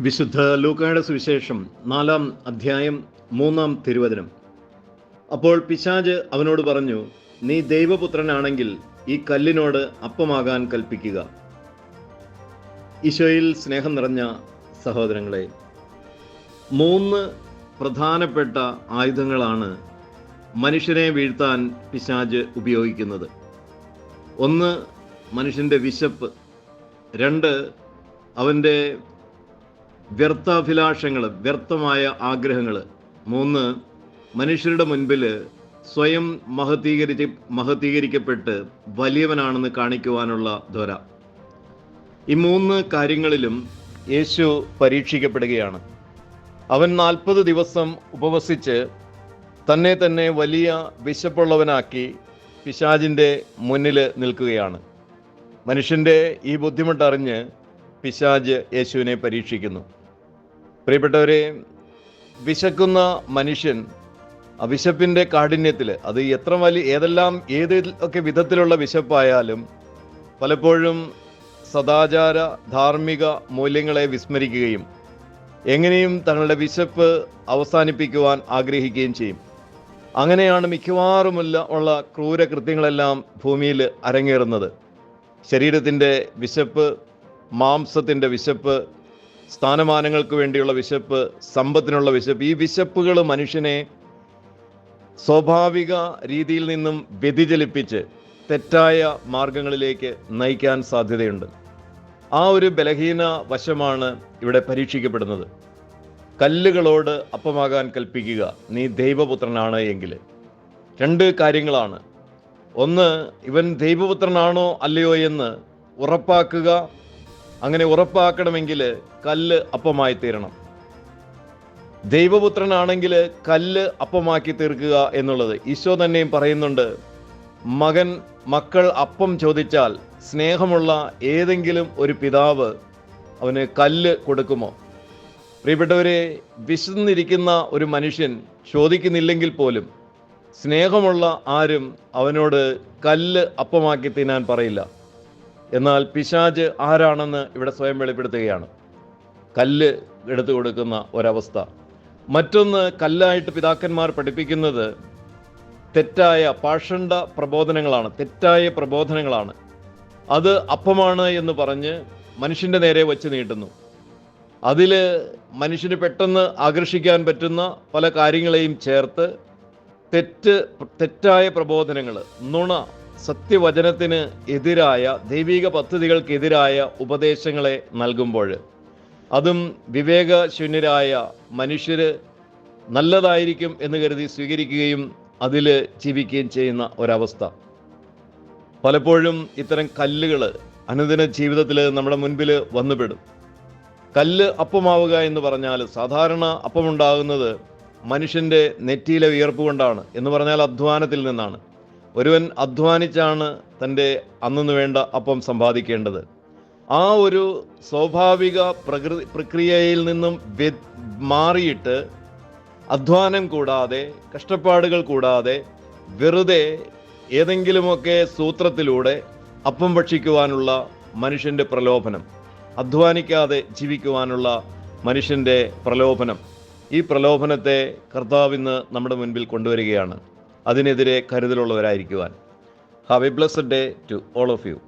വിശുദ്ധ ലൂക്കായുടെ സുവിശേഷം നാലാം അധ്യായം മൂന്നാം തിരുവചനം. അപ്പോൾ പിശാജ് അവനോട് പറഞ്ഞു നീ ദൈവപുത്രനാണെങ്കിൽ ഈ കല്ലിനോട് അപ്പമാകാൻ കൽപ്പിക്കുക. ഈശോയിൽ സ്നേഹം നിറഞ്ഞ സഹോദരങ്ങളെ മൂന്ന് പ്രധാനപ്പെട്ട ആയുധങ്ങളാണ് മനുഷ്യനെ വീഴ്ത്താൻ പിശാജ് ഉപയോഗിക്കുന്നത്. ഒന്ന് മനുഷ്യന്റെ വിശപ്പ് രണ്ട് അവന്റെ വ്യർത്ഥാഭിലാഷങ്ങൾ വ്യർത്ഥമായ ആഗ്രഹങ്ങൾ മൂന്ന് മനുഷ്യരുടെ മുൻപിൽ സ്വയം മഹത്തീകരിച്ച് മഹത്തീകരിക്കപ്പെട്ട് വലിയവനാണെന്ന് കാണിക്കുവാനുള്ള ദ്വര ഈ മൂന്ന് കാര്യങ്ങളിലും യേശു പരീക്ഷിക്കപ്പെടുകയാണ്. അവൻ നാൽപ്പത് ദിവസം ഉപവസിച്ച് തന്നെ തന്നെ വലിയ വിശപ്പുള്ളവനാക്കി പിശാജിന്റെ മുന്നിൽ നിൽക്കുകയാണ്. മനുഷ്യന്റെ ഈ ബുദ്ധിമുട്ടറിഞ്ഞ് പിശാജ് യേശുവിനെ പരീക്ഷിക്കുന്നു. പ്രിയപ്പെട്ടവരെ വിശക്കുന്ന മനുഷ്യൻ ആ വിശപ്പിന്റെ കാഠിന്യത്തിൽ അത് എത്ര വലിയ ഏതെല്ലാം ഏത് ഒക്കെ വിധത്തിലുള്ള വിശപ്പായാലും പലപ്പോഴും സദാചാര ധാർമ്മിക മൂല്യങ്ങളെ വിസ്മരിക്കുകയും എങ്ങനെയും തങ്ങളുടെ വിശപ്പ് അവസാനിപ്പിക്കുവാൻ ആഗ്രഹിക്കുകയും ചെയ്യും. അങ്ങനെയാണ് മിക്കവാറുമുള്ള ഉള്ള ക്രൂരകൃത്യങ്ങളെല്ലാം ഭൂമിയിൽ അരങ്ങേറുന്നത്. ശരീരത്തിന്റെ വിശപ്പ് മാംസത്തിന്റെ വിശപ്പ് സ്ഥാനമാനങ്ങൾക്ക് വേണ്ടിയുള്ള വിശപ്പ് സമ്പത്തിനുള്ള വിശപ്പ് ഈ വിശപ്പുകൾ മനുഷ്യനെ സ്വാഭാവിക രീതിയിൽ നിന്നും വ്യതിചലിപ്പിച്ച് തെറ്റായ മാർഗങ്ങളിലേക്ക് നയിക്കാൻ സാധ്യതയുണ്ട്. ആ ഒരു ബലഹീന വശമാണ് ഇവിടെ പരീക്ഷിക്കപ്പെടുന്നത്. കല്ലുകളോട് അപ്പമാകാൻ കൽപ്പിക്കുക നീ ദൈവപുത്രനാണ് എങ്കിൽ. രണ്ട് കാര്യങ്ങളാണ്. ഒന്ന് ഇവൻ ദൈവപുത്രനാണോ അല്ലയോ എന്ന് ഉറപ്പാക്കുക അങ്ങനെ ഉറപ്പാക്കണമെങ്കിൽ കല്ല് അപ്പമായി തീരണം. ദൈവപുത്രനാണെങ്കിൽ കല്ല് അപ്പമാക്കി തീർക്കുക എന്നുള്ളത് ഈശോ തന്നെയും പറയുന്നുണ്ട്. മകൻ മക്കൾ അപ്പം ചോദിച്ചാൽ സ്നേഹമുള്ള ഏതെങ്കിലും ഒരു പിതാവ് അവന് കല്ല് കൊടുക്കുമോ? പ്രിയപ്പെട്ടവരെ വിശന്നിരിക്കുന്ന ഒരു മനുഷ്യൻ ചോദിക്കുന്നില്ലെങ്കിൽ പോലും സ്നേഹമുള്ള ആരും അവനോട് കല്ല് അപ്പമാക്കി തിന്നാൻ പറയില്ല. എന്നാൽ പിശാജ് ആരാണെന്ന് ഇവിടെ സ്വയം വെളിപ്പെടുത്തുകയാണ്. കല്ല് എടുത്തു കൊടുക്കുന്ന ഒരവസ്ഥ. മറ്റൊന്ന് കല്ലായിട്ട് പിതാക്കന്മാർ പഠിപ്പിക്കുന്നത് തെറ്റായ പാഷണ്ട പ്രബോധനങ്ങളാണ് തെറ്റായ പ്രബോധനങ്ങളാണ്. അത് അപ്പമാണ് എന്ന് പറഞ്ഞ് മനുഷ്യന്റെ നേരെ വച്ച് നീട്ടുന്നു. അതിൽ മനുഷ്യന് പെട്ടെന്ന് ആകർഷിക്കാൻ പറ്റുന്ന പല കാര്യങ്ങളെയും ചേർത്ത് തെറ്റ് തെറ്റായ പ്രബോധനങ്ങൾ നുണ സത്യവചനത്തിന് എതിരായ ദൈവിക പദ്ധതികൾക്കെതിരായ ഉപദേശങ്ങളെ നൽകുമ്പോൾ അതും വിവേകശൂന്യരായ മനുഷ്യർ നല്ലതായിരിക്കും എന്ന് കരുതി സ്വീകരിക്കുകയും അതിൽ ജീവിക്കുകയും ചെയ്യുന്ന ഒരവസ്ഥ. പലപ്പോഴും ഇത്തരം കല്ലുകൾ അനുദിന ജീവിതത്തിൽ നമ്മുടെ മുൻപിൽ വന്നുപെടും. കല്ല് അപ്പമാവുക എന്ന് പറഞ്ഞാൽ സാധാരണ അപ്പമുണ്ടാകുന്നത് മനുഷ്യന്റെ നെറ്റിയിലെ വിയർപ്പ് കൊണ്ടാണ് എന്ന് പറഞ്ഞാൽ അധ്വാനത്തിൽ നിന്നാണ്. ഒരുവൻ അധ്വാനിച്ചാണ് തന്റെ അന്നു വേണ്ട അപ്പം സമ്പാദിക്കേണ്ടത്. ആ ഒരു സ്വാഭാവിക പ്രകൃതി പ്രക്രിയയിൽ നിന്നും മാറിയിട്ട് അധ്വാനം കൂടാതെ കഷ്ടപ്പാടുകൾ കൂടാതെ വെറുതെ ഏതെങ്കിലുമൊക്കെ സൂത്രത്തിലൂടെ അപ്പം ഭക്ഷിക്കുവാനുള്ള മനുഷ്യന്റെ പ്രലോഭനം അധ്വാനിക്കാതെ ജീവിക്കുവാനുള്ള മനുഷ്യന്റെ പ്രലോഭനം. ഈ പ്രലോഭനത്തെ കർത്താവ് ഇന്ന് നമ്മുടെ മുൻപിൽ കൊണ്ടുവരികയാണ്. അതിനെതിരെ കരുതലുള്ളവരായിരിക്കുവാൻ. Have a blessed day to all of you.